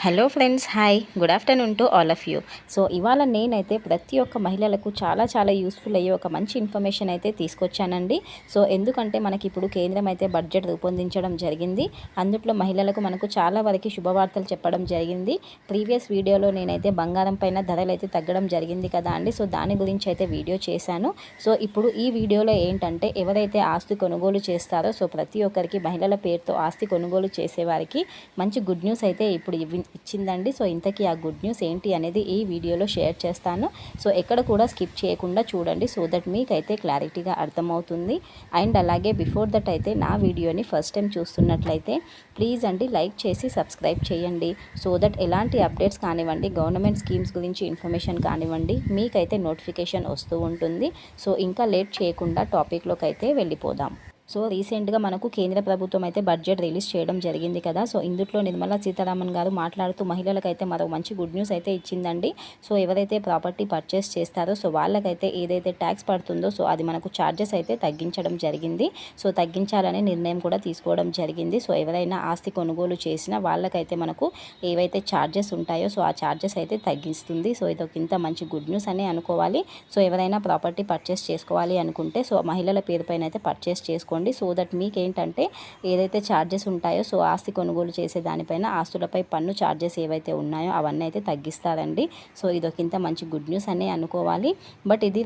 Hello friends hi. Good afternoon to all of you. So ఇవాళ నేనైతే ప్రతి ఒక్క మహిళలకు చాలా చాలా యూస్ఫుల్ అయ్యే ఒక మంచి ఇన్ఫర్మేషన్ అయితే తీసుకొచ్చానండి. సో ఎందుకంటే మనకి ఇప్పుడు కేంద్రం అయితే బడ్జెట్ రూపొందించడం జరిగింది. అందుట్లో మహిళలకు మనకు చాలా వరకు శుభవార్తలు చెప్పడం జరిగింది. ప్రీవియస్ వీడియోలో నేనైతే బంగారం పైన ధరలు అయితే తగ్గడం జరిగింది కదా అండి. సో దాని గురించి అయితే వీడియో చేశాను. సో ఇప్పుడు ఈ వీడియోలో ఏంటంటే ఎవరైతే ఆస్తి కొనుగోలు చేస్తారో సో ప్రతి ఒక్కరికి మహిళల పేరుతో ఆస్తి కొనుగోలు చేసేవారికి మంచి గుడ్ న్యూస్ అయితే ఇప్పుడు ఇవి ఇచ్చిందండి సో ఇంతకీ ఆ గుడ్ న్యూస్ ఏంటి అనేది ఈ వీడియోలో షేర్ చేస్తాను. సో ఎక్కడ కూడా స్కిప్ చేయకుండా చూడండి. సో దట్ మీకైతే క్లారిటీగా అర్థమవుతుంది. అండ్ అలాగే బిఫోర్ దట్ అయితే నా వీడియోని ఫస్ట్ టైం చూస్తున్నట్లయితే ప్లీజ్ అండి లైక్ చేసి సబ్స్క్రైబ్ చేయండి. సో దట్ ఎలాంటి అప్డేట్స్ కానివ్వండి గవర్నమెంట్ స్కీమ్స్ గురించి ఇన్ఫర్మేషన్ కానివ్వండి మీకైతే నోటిఫికేషన్ వస్తూ ఉంటుంది. సో ఇంకా లేట్ చేయకుండా టాపిక్లోకి అయితే వెళ్ళిపోదాం. సో రీసెంట్గా మనకు కేంద్ర ప్రభుత్వం అయితే బడ్జెట్ రిలీజ్ చేయడం జరిగింది కదా. సో ఇందులో నిర్మలా సీతారామన్ గారు మాట్లాడుతూ మహిళలకైతే మరో మంచి గుడ్ న్యూస్ అయితే ఇచ్చిందండి. సో ఎవరైతే ప్రాపర్టీ పర్చేస్ చేస్తారో సో వాళ్ళకైతే ఏదైతే ట్యాక్స్ పడుతుందో సో అది మనకు ఛార్జెస్ అయితే తగ్గించడం జరిగింది. సో తగ్గించాలనే నిర్ణయం కూడా తీసుకోవడం జరిగింది. సో ఎవరైనా ఆస్తి కొనుగోలు చేసినా వాళ్ళకైతే మనకు ఏవైతే ఛార్జెస్ ఉంటాయో సో ఆ ఛార్జెస్ అయితే తగ్గిస్తుంది. సో ఇది ఇంత మంచి గుడ్ న్యూస్ అని అనుకోవాలి. సో ఎవరైనా ప్రాపర్టీ పర్చేస్ చేసుకోవాలి అనుకుంటే సో మహిళల పేరుపైన అయితే పర్చేస్ చేసుకో చేసుకోండి సో దట్ మీకు ఏంటంటే ఏదైతే ఛార్జెస్ ఉంటాయో సో ఆస్తి కొనుగోలు చేసే దానిపైన ఆస్తులపై పన్ను ఛార్జెస్ ఏవైతే ఉన్నాయో అవన్నీ అయితే తగ్గిస్తారండి. సో ఇదొక ఇంత మంచి గుడ్ న్యూస్ అనే అనుకోవాలి. బట్ ఇది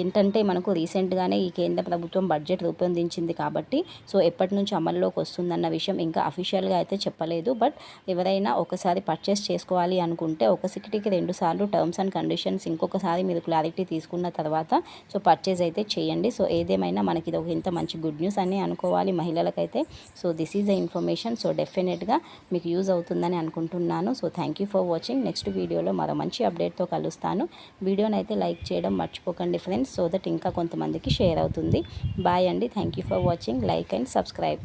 ఏంటంటే మనకు రీసెంట్గానే ఈ కేంద్ర ప్రభుత్వం బడ్జెట్ రూపొందించింది కాబట్టి సో ఎప్పటి నుంచి అమల్లోకి వస్తుందన్న విషయం ఇంకా అఫీషియల్గా అయితే చెప్పలేదు. బట్ ఎవరైనా ఒకసారి పర్చేస్ చేసుకోవాలి అనుకుంటే ఒక సిటీకి రెండు సార్లు టర్మ్స్ అండ్ కండిషన్స్ ఇంకొకసారి మీరు క్లారిటీ తీసుకున్న తర్వాత సో పర్చేజ్ అయితే చేయండి. సో ఏదేమైనా మనకి ఇది ఒక ఇంత మంచి గుడ్ గుడ్ న్యూస్ అని అనుకోవాలి మహిళలకైతే. So this is the information so డెఫినెట్గా మీకు యూజ్ అవుతుందని అనుకుంటున్నాను. So thank you for watching next వీడియోలో మరో మంచి అప్డేట్తో కలుస్తాను. వీడియోని అయితే లైక్ చేయడం మర్చిపోకండి ఫ్రెండ్స్ సో దట్ ఇంకా కొంతమందికి షేర్ అవుతుంది. బాయ్ అండి. Thank you for watching like and subscribe